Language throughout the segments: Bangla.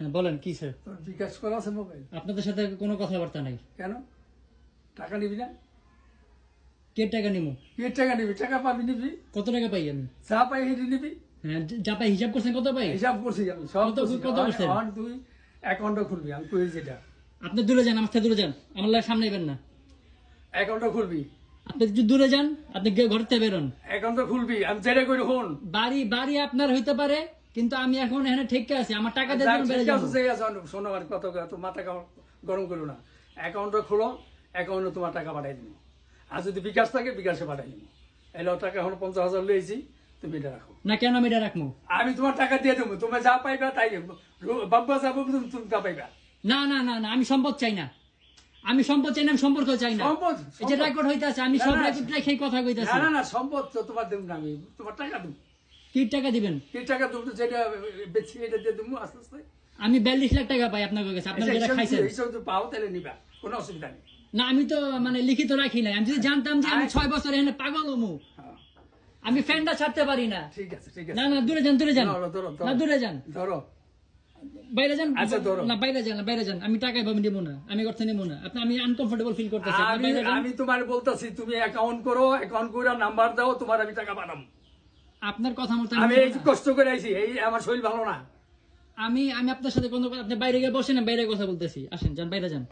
হ্যাঁ বলেন কি স্যার? তোর বিকাশ করা আছে মোবাইল? আপনাদের সাথে কোনো কথাবার্তা নাই। কেন? টাকা নিবি না? কে টাকা নিমু কে টাকা নিবি? টাকা পাবি নিবি? কত টাকা পাই আমি? চা পাই হেঁটে নিবি। হ্যাঁ যা পাই হিসাব করছেন কত পাই? হিসাব করছি আমি। সব কত-। কত করছেন? আর তুই অ্যাকাউন্টটা খুলবি। আমি কই যেটা? আপনি দূরে যান আমার থেকে দূরে যান। আমার লাগে সামনে এবেন না। অ্যাকাউন্টটা খুলবি। আপনি যদি দূরে যান আপনি ঘর থেকে বেরোন। অ্যাকাউন্টটা খুলবি। আমি যেটা করি হন বাড়ি বাড়ি আপনার হইতে পারে কিন্তু আমি এখন এখানে ঠিক আছি আমার টাকা দিয়ে দিবেন, বেড়ে যাব। শোনো আর কত তো মাথা গরম করো না। অ্যাকাউন্টটা খোলো অ্যাকাউন্টে তোমার টাকা পাঠাই দিব আর যদি বিকাশ থাকে বিকাশে পাঠাই দিব এলো টাকা হলো পঞ্চাশ হাজার লইছি তুমি এটা রাখো। না কেন আমি এটা রাখব? আমি তোমার টাকা দিয়ে দেবো তুমি যা পাইবা তাই বাব্বা যাব তুমি তুমি তা পাইবা। না না না না আমি সম্পদ চাই না। আমি সম্পদ চাই না আমি সম্পর্ক চাই না। সম্পদ এই যে রেকর্ড হইতাছে আমি সব। রেকর্ড রেখে কথা কইতাছি। না না না সম্পদ তো তোমার দেবো না আমি তোমার টাকা দেবো। কি টাকা দিবেন? কি টাকা যেটা বেশি এটা দিয়ে দেবো আস্তে আস্তে। আমি বিয়াল্লিশ লাখ টাকা পাই আপনার কাছে আপনার যেটা খাইছেন? এইসব তো পাও তাহলে নিবা কোনো অসুবিধা নেই। না আমি তো মানে লিখিত রাখি নাই। আমি যদি জানতাম যে আমি ছয় বছর এখানে পাগল হমু। হ্যাঁ, আমি ফ্যানটা ছাড়তে পারি না। ঠিক আছে ঠিক আছে। না দূরে যান দূরে যান। না দূরে যান। ধরো। বাইরে যান আচ্ছা, ধরো। না বাইরে যান বাইরে যান। আমি টাকা পাবো নেব না আমি করতে নেব না। আপনি আমি আনকমফোর্টেবল ফিল করতেছি আমি আমি তোমার বলতেছি তুমি অ্যাকাউন্ট করো অ্যাকাউন্ট করে নাম্বার দাও তোমার আমি টাকা পাঠাম আপনার কথা মতো আমি এই কষ্ট করে আইছি এই আমার শরীর ভালো না। আমি আমি আপনার সাথে কোনো আপনি বাইরে গিয়ে বসেন বাইরে কথা বলতেছি। আসেন যান বাইরে যান।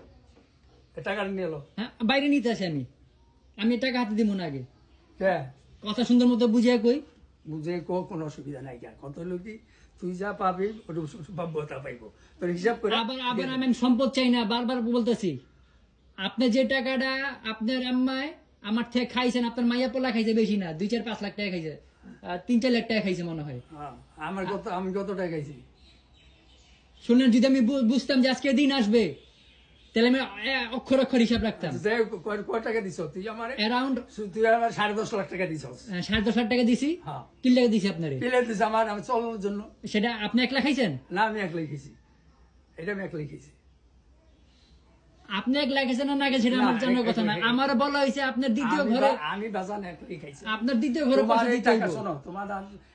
টাকা নিয়ে এলো। হ্যাঁ বাইরে নিতে আসি আমি। আমি টাকা হাতে দিব না আগে। হ্যাঁ কথা সুন্দর মতো বুঝিয়ে কই। বুঝে কো কোনো অসুবিধা নাই যা কত হলো কি? তুই যা পাবি ওটা বাব্যতা পাইবো তোর হিসাব করে আবার আবার আমি সম্পদ চাই না বারবার বলতেছি আপনি যে টাকাটা আপনার আম্মায় আমার থেকে খাইছেন আপনার মাইয়া পোলা খাইছে বেশি না দুই চার পাঁচ লাখ টাকা খাইছে তিন চার লাখ টাকা খাইছে মনে হয়। হ্যাঁ, আমার কত আমি কত টাকা খাইছি? শুনলেন যদি আমি বুঝতাম যে আজকে দিন আসবে তাহলে আমি অক্ষর অক্ষর হিসাব রাখতাম। কয় কয় টাকা দিছ তুই আমার? অ্যারাউন্ড তুই আমার সাড়ে দশ লাখ টাকা দিছ। সাড়ে দশ লাখ টাকা দিছি। হ্যাঁ। কি টাকা দিছি আপনারে। দিছ আমার আমি চলানোর জন্য। সেটা আপনি একলা খাইছেন? না আমি একলাই খেয়েছি এটা আমি একলাই খেয়েছি আপনি একলা খাইছেন না না সেটা আমার জানার এক- কথা না। আমার বলা হয়েছে আপনার দ্বিতীয় ঘরে আমি বাজান একলাই খাইছি। আপনার দ্বিতীয় ঘরে পয়সা দিতে। শোনো তোমার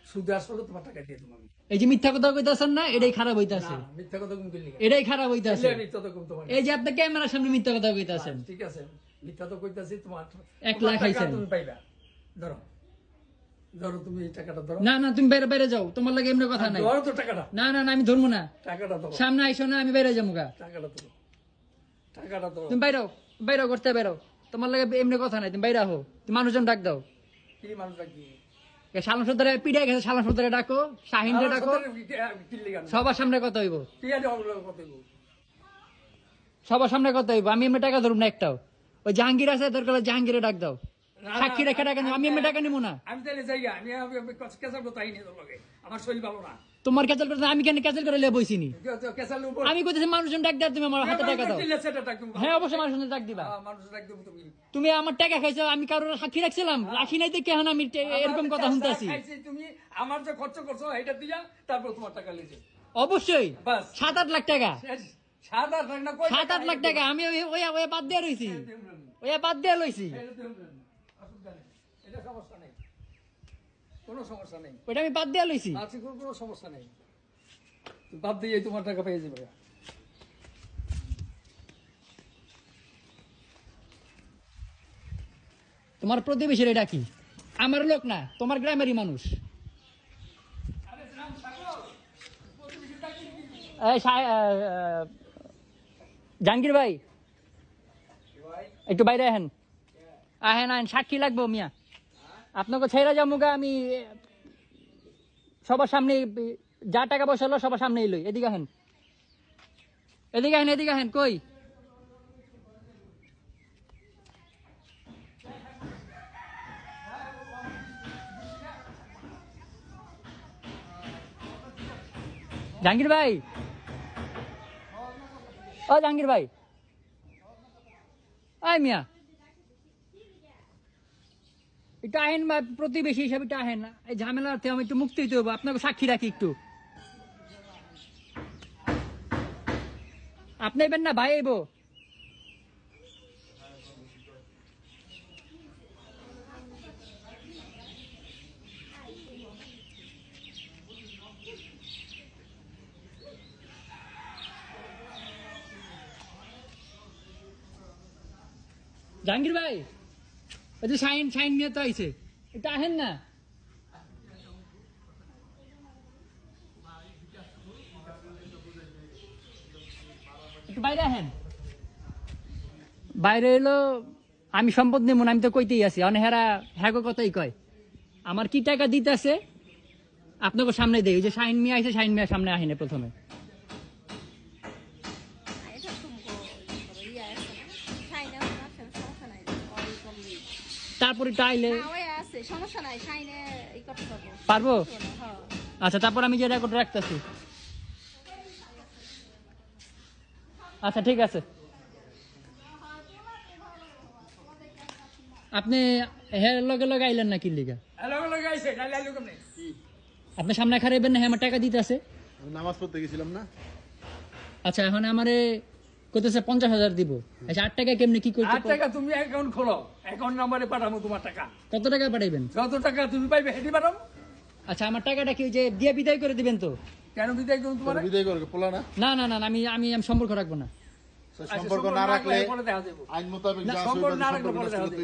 সুদ আসলে তোমার টাকা দিয়ে এই যে মিথ্যা কথা কইতাছেন না এটাই খারাপ হইতাছে। মিথ্যা কথা বললি কেন? এটাই খারাপ হইতাছে। কম এই যে আপনি ক্যামেরার সামনে মিথ্যা কথা কইতাছেন। ঠিক আছে। মিথ্যা তো কইতাছি তোমার এক লাখ খাইছেন। তুমি পাইবা। ধরো। ধরো তুমি এই টাকাটা ধরো। না না তুমি বাইরে বাইরে যাও। তোমার লাগে এমনি কথা নাই। ধরো তো টাকাটা। না না না আমি ধরবো না। টাকাটা সামনে আইসো না আমি বাইরে যাব গা টাকাটা টাকাটা তুমি বাইর বাইর করতে বেরো তোমার লাগে এমনি কথা নাই তুমি বাইরে হো তুমি মানুষজন ডাক দাও। কি মানুষ রাখবি সালাম সর্দারে পিড়ে গেছে সালাম সর্দারে ডাকো শাহিনরে ডাকো। সবার সামনে কথা হইব? সবার সামনে কথা হইব। আমি এমনি টাকা ধরুন না একটাও। ওই জাহাঙ্গীর আছে দরকার জাহাঙ্গীরে ডাক দাও। সাক্ষী রেখে টাকা নিবো আমি এমনি টাকা নিবো না আমি তাহলে যাই আমি আমি- আমি কেসাল তাই নিয়ে তোর লগে। আমার শরীর ভালো না। তোমার ক্যান্সেল করতে আমি কেন ক্যান্সেল করে কেসাল উপর আমি কইতেছি মানুষজন ডাক দাও তুমি আমার হাতে টাকা দাও। হ্যাঁ অবশ্যই মানুষজন ডাক দিবা। হ্যাঁ, তুমি। আমার টাকা খাইছো আমি কারোর সাক্ষী রাখছিলাম। রাখি নাই দেখে এখন আমি এরকম কথা শুনতেছি। তুমি আমার যে খরচ করছ এটা দিয়া তারপর তোমার টাকা লিয়েছে অবশ্যই। সাত আট লাখ টাকা। সাত আট লাখ না টাকা? আমি ওই বাদ দিয়ে রইছি। ওই বাদ দিয়ে লইছি এটা দিও না, অসুবিধা নেই। এটা সমস্যা নেই কোনো সমস্যা নেই। ওইটা আমি বাদ দিয়ে লইছি। আজকে কোনো কোনো সমস্যা নেই। বাদ দিয়ে তোমার টাকা পেয়ে যাবে। তোমার প্রতিবেশীর এটা কি? আমার লোক না তোমার গ্রামেরই মানুষ। জাহাঙ্গীর ভাই? একটু বাইরে আহেন। আহেন আহেন সাক্ষী লাগবো মিয়া। আপনাকে ছেড়ে যাব গা আমি, সবার সামনে যা টাকা পয়সা হলো সবার সামনে লই। এদিকে আহেন। এদিকে আহেন এদিকে আহেন, কই? জাহাঙ্গীর ভাই? ও জাহাঙ্গীর ভাই। আয় মিয়া। এটা আহেন বা প্রতিবেশী হিসাবে এটা আহেন এই ঝামেলাতে আমি একটু মুক্তি দিতে হব আপনাকে সাক্ষী রাখি একটু। আপনি এবেন না ভাই এবো। জাহাঙ্গীর ভাই। যে শাইন শাইন নিয়ে তো আইছে। এটা আহেন না? বাইরে এলো, আমি সম্পদ নেব আমি তো কইতেই আছি। অনেক হেরা হ্যাঁ কথাই কয়। আমার কি টাকা দিতে আছে আপনাকে সামনে ওই যে শাইন মিয়া আইছে শাইন মিয়া সামনে আহিনে প্রথমে এটা তুমকো ইয়া আছে না শাইনে আছে সমস্যা নাই অল কমপ্লিট তারপরে টাইলে না ওই আছে। সমস্যা নাই শাইনে ই করতে পারব। পারব? হ্যাঁ। আচ্ছা তারপর আমি যে রেকর্ড রাখতেছি। আচ্ছা ঠিক আছে। আপনি হ্যাঁ লগে লগে আইলেন না কি লিগা কেমনে? আপনি সামনে খারাইবেন না হ্যাঁ আমার টাকা দিতে আছে। নামাজ পড়তে গেছিলাম না। আচ্ছা এখন আমারে কইতেছে পঞ্চাশ হাজার দিব। আচ্ছা আট টাকা কেমনি কি করতে আট টাকা তুমি অ্যাকাউন্ট খোলো অ্যাকাউন্ট নাম্বারে পাঠাবো তোমার টাকা। কত টাকা পাঠাইবেন? যত টাকা তুমি পাইবে হেঁটে পাঠাবো আচ্ছা আমার টাকাটা কি যে দিয়ে বিদায় করে দিবেন তো? কেন বিদায় করুন তোমার? বিদায় করবে? পোলা না। না না না না, আমি আমি আমি সম্পর্ক রাখব না। সম্পর্ক না রাখলে পরে আইন মোতাবেক যা সম্পর্ক না রাখলে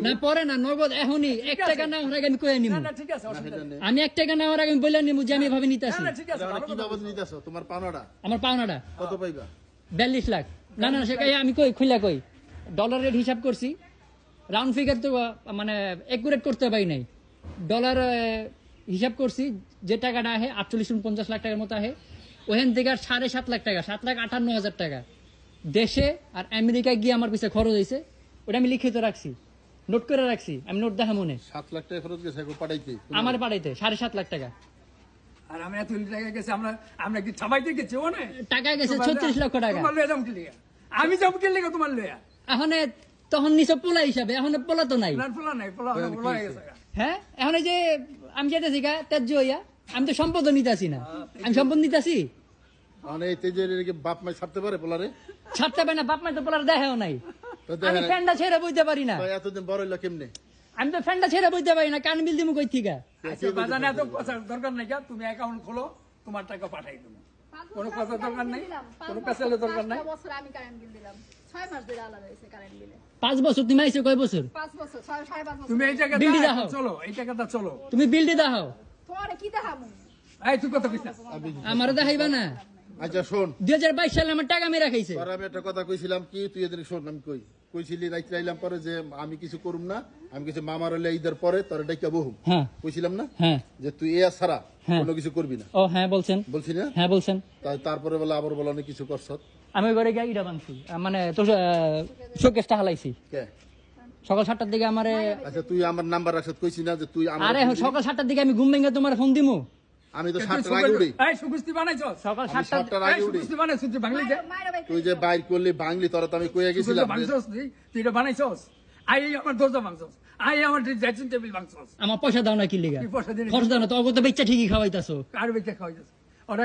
না পরে না নগদ এখনই। এক টাকা না হওয়ার আমি কয়ে নিব না না ঠিক আছে। আমি এক টাকা নেওয়ার আগে আমি বলে নিব যে আমি এভাবে নিতে আসি। না ঠিক আছে কি তোমার পাওনাটা? আমার পাওনাটা। কত পাইবা? বিয়াল্লিশ লাখ। না না সেটাই আমি কই খুলে কই? ডলার রেট হিসাব করছি। রাউন্ড ফিগার তো মানে একুরেট করতে পারি নাই। ডলার হিসাব করছি যে টাকাটা আহে আটচল্লিশ পঞ্চাশ লাখ টাকার মতো আহে। ওখান থেকে আর সাড়ে সাত লাখ টাকা সাত লাখ আটান্ন হাজার টাকা। দেশে আর আমেরিকায় গিয়ে আমার পিছিয়ে খরচ হয়েছে ওটা আমি লিখিত রাখছি। নোট করে রাখছি আমি নোট দেখা মনে সাত লাখ টাকা খরচ গেছে পাঠাইতে। আমার পাড়াইতে সাড়ে সাত লাখ টাকা। আর আমি এত টাকা গেছে আমরা আমরা কি ছাপাইতে গেছি? ও না টাকা গেছে ছত্রিশ লক্ষ টাকা। তোমার লয়ে যাম কি আমি যাম তোমার লয়া। এখন তখন নিচে পোলা হিসাবে এখন পোলা তো নাই। না পোলা নাই পোলা পোলা গেছে। হ্যাঁ? এখন এই যে আমি যেতেছি গা ত্যায্য হইয়া আমি তো সম্পদ নিতেছি না। আমি সম্পদ নিতেছি? মানে এই তেজের বাপ মাই ছাড়তে পারে পোলারে? ছাড়তে পারি না বাপ মাই তো পোলার দেখাও নাই। আমি ফ্যানটা ছেড়ে বইতে পারি না। এতদিন বড় হইল কেমনে? আমি তো ফ্যানটা ছেড়ে বইতে পারি না কান বিল দিমু কই থিকা? আচ্ছা বাজানে এত দরকার নাই যা তুমি অ্যাকাউন্ট খোলো তোমার টাকা পাঠাই দেবো। কোনো কথা দরকার নাই? কোনো পেশালের দরকার নাই? বছর আমি কারেন্ট বিল দিলাম ছয় মাস ধরে আলাদা হয়েছে কারেন্ট বিলে পাঁচ বছর তুমি আইছো কয় বছর? তুমি এই। চলো এই চলো। তুমি বিল দি দাও। তোমার কি দেখামু এই তুই কথা কইছ না। দেখাইবা না? আচ্ছা শোন। দুই হাজার বাইশ সালে আমার টাকা মেরা খাইছে। আমি একটা কথা কইছিলাম কি তুই এদিন শোন আমি কই? কইছিলি রাইতে আইলাম পরে যে আমি কিছু করুম না আমি কিছু মামার হলে ঈদের পরে তোর ডাইকা বহুম হ্যাঁ। কইছিলাম না? হ্যাঁ। যে তুই এ ছাড়া হ্যাঁ। কোনো কিছু করবি না। ও হ্যাঁ বলছেন। বলছি না? হ্যাঁ বলছেন। তারপরে বলে আবার বলে অনেক কিছু করছ। আমি ঘরে গিয়ে ইটা বানছি। মানে তো শোকেসটা হালাইছি। কে? সকাল সাতটার দিকে আমারে আচ্ছা তুই আমার নাম্বার রাখছ কইছি না যে তুই আমার আরে সকাল সাতটার দিকে আমি ঘুম ভেঙে তোমার ফোন দিমু। আমি তো সাতটার আগে উঠি। এই সুকুস্তি বানাইছস সকাল সাতটার সাতটার আগে উঠি। সুকুস্তি বানাইছস তুই বাংলি যে বাইর করলি বাংলি তোরা তো আমি কইয়া গেছিলাম তুই? তুই এটা বানাইছস? আই আমার দরজা আই আমার টেবিল আমার পয়সা দাও না কি লিগা? কি পয়সা দিলি? খরচ দাও না তো অগত বেচ্চা ঠিকই খাওয়াইতাছো।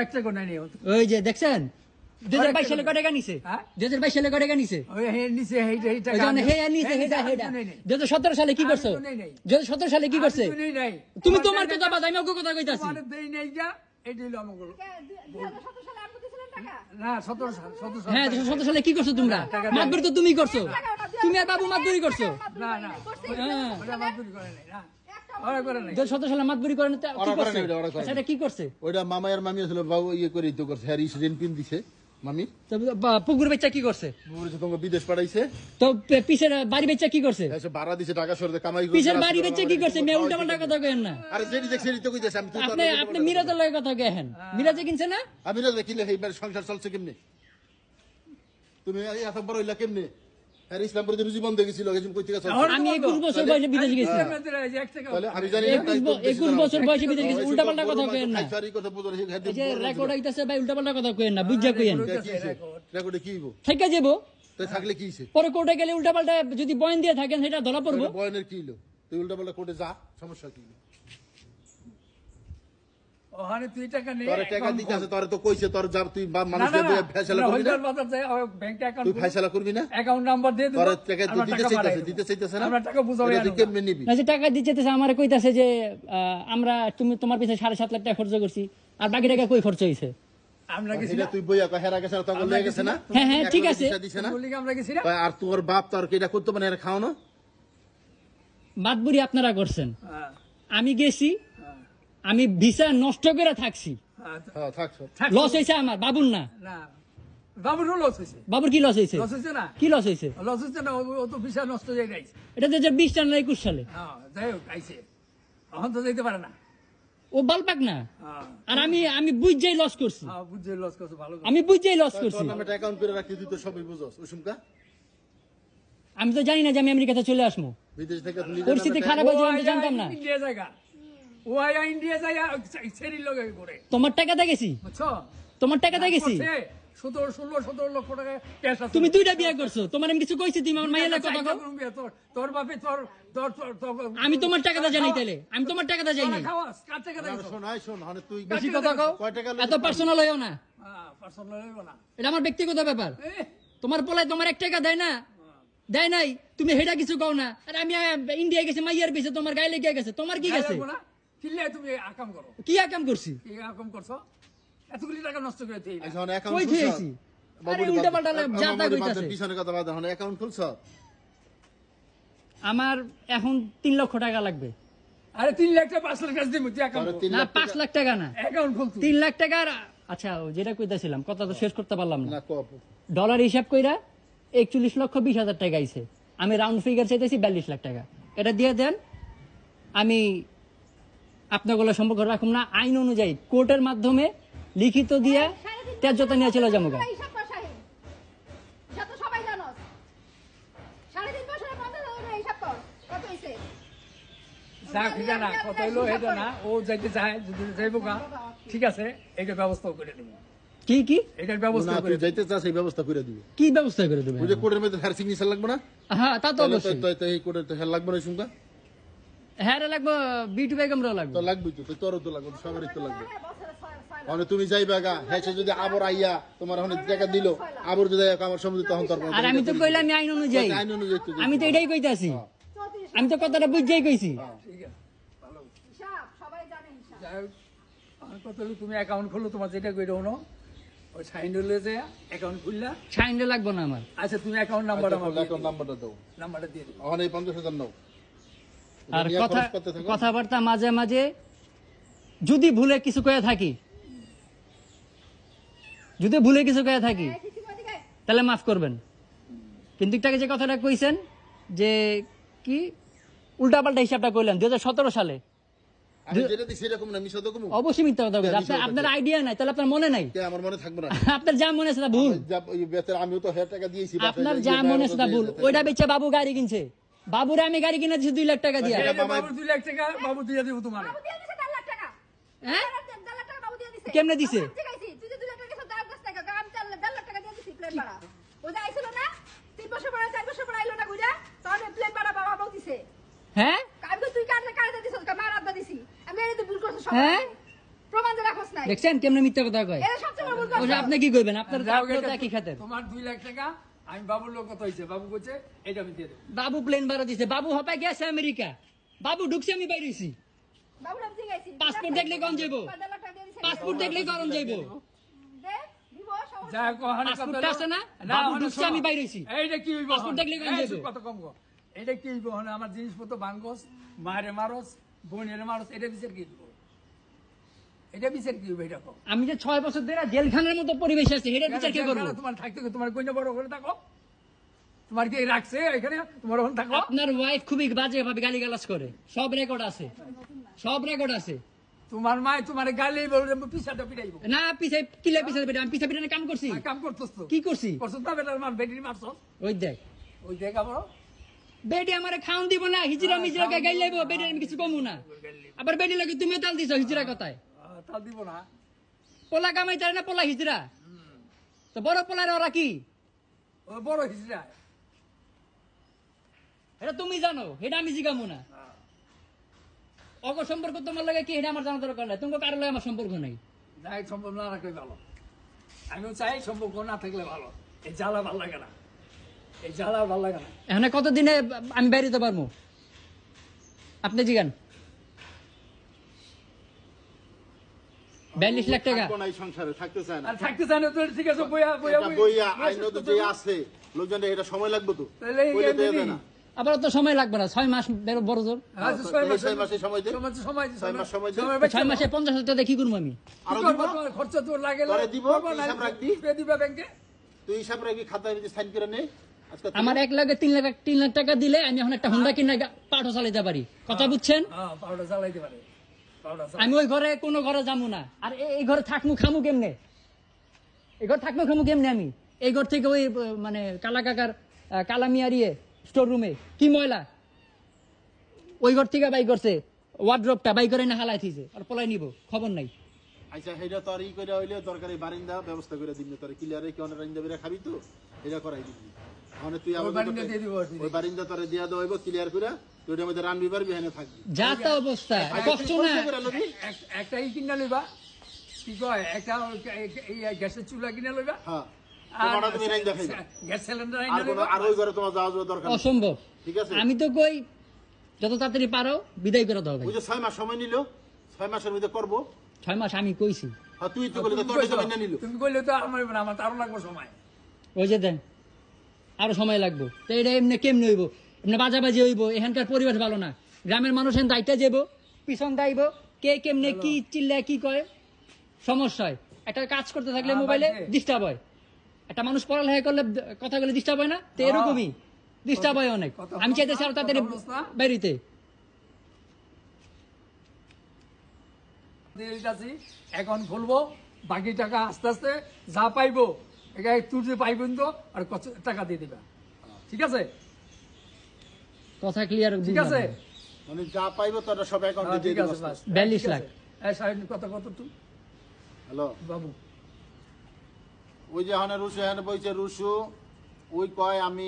একটা নাই ওই যে দেখছেন? দুই হাজার বাইশ সালে কয় টাকা নিছে হ্যাঁ? দুই হাজার বাইশ সালে কয় টাকা নিছে দুই হাজার সতেরো কি করছ? তো নেই। নাই। দুই হাজার সতেরো সালে কি করছে? তুমি তোমার কথা বাদ আমি কথা কইতাছি। হ্যাঁ সতেরো সালে কি করছ তোমরা? টাকা তো তুমি করছ। তুমি আর বাবু মাতবরি করছ। না না ওটা মাতুরি করে নাই না। ওরা করে নাই। দুই হাজার সতেরো সালে মাতবরি করেন তো কি করছে? ওইটা মামা আর মামি আসলে বাবু ইয়ে করে তো করছে হ্যাঁ পিন দিছে। মামি? পুকুর বেচা কি করছে? তোমাকে বিদেশ পাঠাইছে। তো পে- বাড়ি বেচা কি করছে? ভাড়া দিছে টাকা সরতে কামাই পিছের বাড়ি বেচা কি করছে? মেয়ে উল্টা পাল্টা কথা কেন না? আরে যেটি দেখছি সেটি তো কইতেছে আমি আপনি আপনি মিরাজের লগে কথা কেন মিরাজে কিনছে না? আমি না দেখিলে এইবার সংসার চলছে কেমনে? তুমি এত বড় হইলা কেমনে? আর ইসলামপুর যে জীবন দেখেছিল এরকম কই থেকে আমি একুশ বছর বয়সে বিদেশে গেছি আপনাদের এই যে এক টাকা তাহলে আমি জানি না একুশ ব- একুশ বছর বয়সে বিদেশে গেছি। উল্টা পাল্টা কথা কেন না। খাইছারি কথা বুঝো এই রেকর্ড আইতাছে ভাই উল্টা পাল্টা কথা কেন না বুঝা কেন রেকর্ডে কি হইব? থেকে যাব থাকলে কি হইছে? পরে কোর্টে গেলে উল্টা পাল্টা যদি বয়ান দিয়ে থাকেন সেটা ধরা পড়ব। বয়নের কি হইল? তুই উল্টা পাল্টা কোর্টে যা সমস্যা কি? ওখানে তুই টাকা নেই তোর টাকা দিতে আছে তোর তো কইছে তোর যা তুই মানুষকে দিয়ে ফেসালা করবি না। বাজার যায় ব্যাংক অ্যাকাউন্ট তুই ফেসালা করবি না? অ্যাকাউন্ট নাম্বার দিয়ে দেবো তোর টাকা আমরা দিতে টাকা পাঠাই চাইতেছে দেবো। দিতে চাইতেছে না? আমরা টাকা বুঝাবো এটা তুই কেমনে নিবি? না যে টাকা দিচ্ছে আমার কইতাছে যে আমরা তুমি তোমার পিছনে সাড়ে সাত লাখ টাকা খরচ করছি আর বাকি টাকা কই খরচ হয়েছে আমরা গেছি তুই বইয়া কয় হেরা গেছে তখন লয়ে গেছে না? হ্যাঁ, হ্যাঁ, ঠিক আছে। দিশা দিছে না? বলি আমরা গেছি না। আর তোর বাপ তোর কি এটা করতে পারে এর খাওয়ানো? বাদবুরি আপনারা করছেন। হ্যাঁ, আমি গেছি আমি ভিসা নষ্ট করে থাকছি। হ্যাঁ, হ্যাঁ। লস হয়েছে আমার বাবুর না। না। বাবুরও লস হয়েছে। বাবুর কি লস হয়েছে? লস হয়েছে না? কি লস হয়েছে? লস হচ্ছে না ও- তো ভিসা নষ্ট হয়ে গেছে। এটা দু হাজার বিশ সাল না একুশ সালে। হ্যাঁ যাই হোক আইছে। এখন তো যেতে পারে না। ও বালপাক না? হ্যাঁ। আর আমি আমি বুঝাই লস করছি। বুঝছে লস করছে ভালো আমি বুঝাই লস তোর করছি। নামে অ্যাকাউন্ট করে রাখতে তুই তো সবই ওসুমকা আমি তো জানি না যে আমি আমেরিকাতে চলে আসব। বিদেশ থেকে পরিস্থিতি খারাপ হয়েছে আমি জানতাম না। ইন্ডিয়া সেরির লগে তোমার টাকাতে গেছি? বুঝছ? তোমার টাকাতে গেছি? সতেরো ষোলো সতেরো লক্ষ টাকা তুমি দুইটা বিয়ে করছ। তোমার আমি কিছু কইছি তুমি আমার মাইয়ালা কথা কও। তোর তোর বাপে তোর তোর তোর তোর- আমি তোমার টাকাটা জানি তাইলে আমি তোমার টাকাটা জানি কার টাকা না, শোন আয় শোন তুই বেশি কথা কও। এত পার্সোনাল হইও না। পার্সোনাল হইব না। এটা আমার ব্যক্তিগত ব্যাপার। তোমার পোলায় তোমার এক টাকা দেয় না। দেয় নাই। তুমি হেডা কিছু কও না। আর আমি ইন্ডিয়া গেছি মাইয়ার পেছে তোমার গায়ে লেগে গেছে। তোমার কি গেছে? লাগবো তুমি আকাম করো। কি আকাম করছি? কি আকাম করছ? এতগুলি টাকা নষ্ট করে দিই মানে অ্যাকাউন্ট কই আরে উল্টা পাল্টা কইতাছে। পিছনে কথা বাদ এখন অ্যাকাউন্ট খুলছ আমার এখন তিন লক্ষ টাকা লাগবে। আরে তিন লাখ টাকা পাঁচ লাখ টাকা দিব তুই তিন না লাখ পাঁচ লাখ টাকা না। অ্যাকাউন্ট খুল তুই। তিন লাখ টাকার আচ্ছা ও যেটা কইতাছিলাম কথা তো শেষ করতে পারলাম না। না ডলার হিসাব কইরা একচল্লিশ লক্ষ বিশ হাজার টাকা আইছে। আমি রাউন্ড ফিগার চাইতেছি বিয়াল্লিশ লাখ টাকা। এটা দিয়ে দেন আমি আপনাগুলো সম্পর্ক রাখুন না আইন অনুযায়ী কোর্টের মাধ্যমে লিখিত দিয়ে ত্যায্যতা নিয়ে চলে যাব কত হইল এটা না ও যাইতে চায় যদি যাইব ঠিক আছে এটা করে দেবো। কি কি? এটার ব্যবস্থা করে যাইতে চাস এই ব্যবস্থা করে দিবে। কি ব্যবস্থা করে দেবে? ওই যে কোর্টের মধ্যে হ্যার সিগনেচার লাগবে না? হ্যাঁ তা তো অবশ্যই। তো- তো এই কোর্টের তো হ্যার লাগবে না শুনকা হ্যাঁ রে লাগবো বিটু বেগমরাও লাগবে। তো লাগবে সবারই তো লাগবে। হ্যাঁ। মানে তুমি যাইবা গা হ্যাঁ যদি আবার আইয়া তোমার ওখানে টাকা দিল আবার যদি আমার সম্বন্ধে তখন তোর আর আমি তো কইলাম আইন অনুযায়ী। আইন অনুযায়ী আমি তো এটাই কইতাছি। আমি তো কথাটা বুঝাই কইছি। ঠিক আছে ভালো হিসাব সবাই জানে হিসাব যাই হোক কথা হলো তুমি অ্যাকাউন্ট খোলো তোমার যেটা ওই সাইন যে অ্যাকাউন্ট খুললা। লাগবো না আমার। আচ্ছা তুমি অ্যাকাউন্ট নাম্বার আমার অ্যাকাউন্ট নাম্বারটা দাও। নাম্বারটা দিয়ে দিও। ওখানে এই পঞ্চাশ হাজার নাও। আর কথা থাকো। কথাবার্তা মাঝে মাঝে যদি ভুলে কিছু কয়ে থাকি। যদি ভুলে কিছু থাকি করে দিকে। তাহলে মাফ করবেন। কিন্তু একটাকে যে কথাটা কইছেন যে কি? উল্টাপাল্টা হিসাবটা কইলেন দুই সালে। অবশ্যই মিথ্যা কথা আপনার আপনার আইডিয়া নাই তাহলে আপনার মনে নাই। আমার মনে থাকবে না। আপনার যা মনে আছে তা ভুল। যা- ওই বেচারা আমিও তো হাজার টাকা দিয়েছি আপনার যা মনে আছে ভুল। ওইটা বেচে বাবু গাড়ি কিনছে। বাবুরে আমি গাড়ি কিনে দিচ্ছি দুই লাখ টাকা দিয়া। এই দুই লাখ টাকা বাবু দিয়ে দেবো তোমার। বাবু দিয়ে দিছে দেড় লাখ টাকা। হ্যাঁ? দেড় লাখ টাকা বাবু দিয়ে দিছে। কেমনে দিছে? হ্যাঁ। হ্যাঁ? দেখছেন কেমনে মিথ্যা কথা কয়। আপনি কি কইবেন? আপনার যাও আপনার তো একই খাতের। তোমার দুই লাখ টাকা আমি বাবুর লোক কত হয়েছে বাবু বলছে এটা আমি দিয়ে দেবো। বাবু প্লেন ভাড়া দিছে। বাবু হপায় গেছে আমেরিকা। বাবু ঢুকছে আমি বাইরেছি। পাসপোর্ট দেখলে কোন যাইবো? পাসপোর্ট দেখলে করণ যাইবো? যা আছে না? বাবু ঢুকছে, আমি বাইরে হইছি। এইটা কি হইব পাসপোর্ট দেখলে কোন যাইবো? কত কম গো এটা কি হইব হনে আমার জিনিসপত্র ভাঙ্গস মায়ের মারস বোনের মারস এটা বিচার কি দিব এটা বিচার কি এটা আমি যে ছয় বছর ধরে জেলখানার মতো পরিবেশ আছে সেটার বিচার কে করব? তোমার থাকতে তোমার কইনা বড় করে থাকো। তোমার কি রাখছে এখানে তোমার ওখানে থাকো। আপনার ওয়াইফ খুবই বাজে ভাবে গালি করে। সব রেকর্ড আছে। সব রেকর্ড আছে। তোমার মায় তোমার গালি বলে পিছাটা পিটাইব। না পিছে কিলে পিছে বেটা আমি পিছে পিছনে কাম করছি। কাম করতেছ তো। কি করছি? করছ না বেটার মার বেটির মারছ ওই দেখ। ওই দেখ আবার। বেডি আমারে খাওন দিব না হিজরা মিজরা কে গাইল লাইব বেডি আমি কিছু কমু না। আবার বেডি লাগে তুমি তাল দিছো হিজরা কথায়। তাল দিব না। পোলা কামাই তারে না পোলা হিজরা তো বড় পোলার ওরা কি? বড় হিজড়া। এটা তুমি জানো এটা আমি জিগামু না। অগ সম্পর্ক তোমার লাগে কি এটা আমার জানা দরকার নাই। তোমার কারও লাগে আমার সম্পর্ক নাই। যাই সম্পর্ক না রাখলে ভালো। আমিও চাই সম্পর্ক না থাকলে ভালো। এই জ্বালা ভালো লাগে না। এই জ্বালা ভালো লাগে না। এখন কতদিনে আমি বেরিতে পারব? আপনি জিগান। বিয়াল্লিশ লাখ টাকা। থাকব না এই সংসারে থাকতে চায় না। আর থাকতে চাই না তো ঠিক আছে বইয়া বইয়া এটা বইয়া আইন তো যে আছে লোকজন এটা সময় লাগবে তো। তাহলে না আবার তো সময় লাগবে না ছয় মাস বেরো বড় জোর। আচ্ছা, ছয় মাস সময় দে। ছয় মাসে সময় দিই, ছয় মাস সময় দে। ছয় মাসে পঞ্চাশ হাজার টাকা কি করব আমি? আরও দিব? খরচা তো লাগে তোরে দিব, করব হিসাব রাখবি? পে দিবা ব্যাংকে? তুই হিসাব রাখবি খাতায় যদি সাইন করে নে। আমার এক লাখে তিন লাখ তিন লাখ টাকা দিলে আমি এখন একটা হুন্ডা কিনে পাঠও চালাতে পারি কথা বুঝছেন? হ্যাঁ পাউডার চালাইতে পারে আমি ওই ঘরে কোনো ঘরে যাব না। আর এই ঘরে থাকমু খামু কেমনে? এই ঘর থাকমু খামু কেমনে আমি? এই ঘর থেকে ওই মানে কালা কাকার আহ, কালা মিয়ারিয়ে স্টোর রুমে কি ময়লা? ওই ঘর থেকে বাই করছে। ওয়ার্ড্রপটা বাই করে না হালাই থিছে আর পলাই নিব খবর নাই। আচ্ছা সেটা তোর ই করে হইলে দরকারি বারিন্দা ব্যবস্থা করে দিবি তোর। ক্লিয়ারে কি অনেক রাইন্দা বেরা খাবি তো? এটা করাই দিবি। মানে তুই আবার বারিন্দা দিয়ে দিব ওই বারিন্দা তোরে দিয়া দেওয়া হইব ক্লিয়ার করে তুই ওটার মধ্যে রানবি পারবি এখানে থাকবি। যা তা অবস্থা আচ্ছা, কষ্ট না। একটা ই কিনা লইবা কি কয় একটা এই গ্যাসের চুলা কিনা লইবা। হ্যাঁ। আমি তো কই যত তাড়াতাড়ি পারো বিদায় করে দাও ভাই। ছয় মাস সময় নিল ছয় মাসের মধ্যে করব। ছয় মাস আমি কইছি। হ্যাঁ তুই তো তুমি কইলে তো আমার আমার তো লাগবে সময়। ওই যে দেন। আরও সময় লাগবে। তো এটা এমনি কেমনি হইব? এমনি বাজাবাজি হইব এখানকার পরিবেশ ভালো না। গ্রামের মানুষ এখান দায়িত্ব যাব পিছন দাইব কে কেমনে কি চিল্লায় কি কয় সমস্যা হয়। একটা কাজ করতে থাকলে হ্যাঁ, মোবাইলে ডিস্টার্ব হয়। একটা মানুষ পড়ালেখা করলে কথা বলে ডিস্টার্ব হয় না? তো এরকমই। ডিস্টার্ব হয় অনেক। আমি চাইতেছি না, আরও দিয়ে দিতাছি, এখন খুলবো বাকি টাকা আস্তে আস্তে যা পাইবো এখানে তুলতে পাইবেন তো আর টাকা দিয়ে দিবা। ঠিক আছে? কথা ক্লিয়ার ঠিক আছে? মানে যা পাইবো তোরা সব অ্যাকাউন্টে হ্যাঁ, দিয়ে ঠিক দিবি আছে বাস। বিয়াল্লিশ ঠিক লাখ। এই সাহেব, কত কত তুই? হ্যালো। বাবু। ওই যে হানে রুশু এখানে বইছে রুশু ওই কয় আমি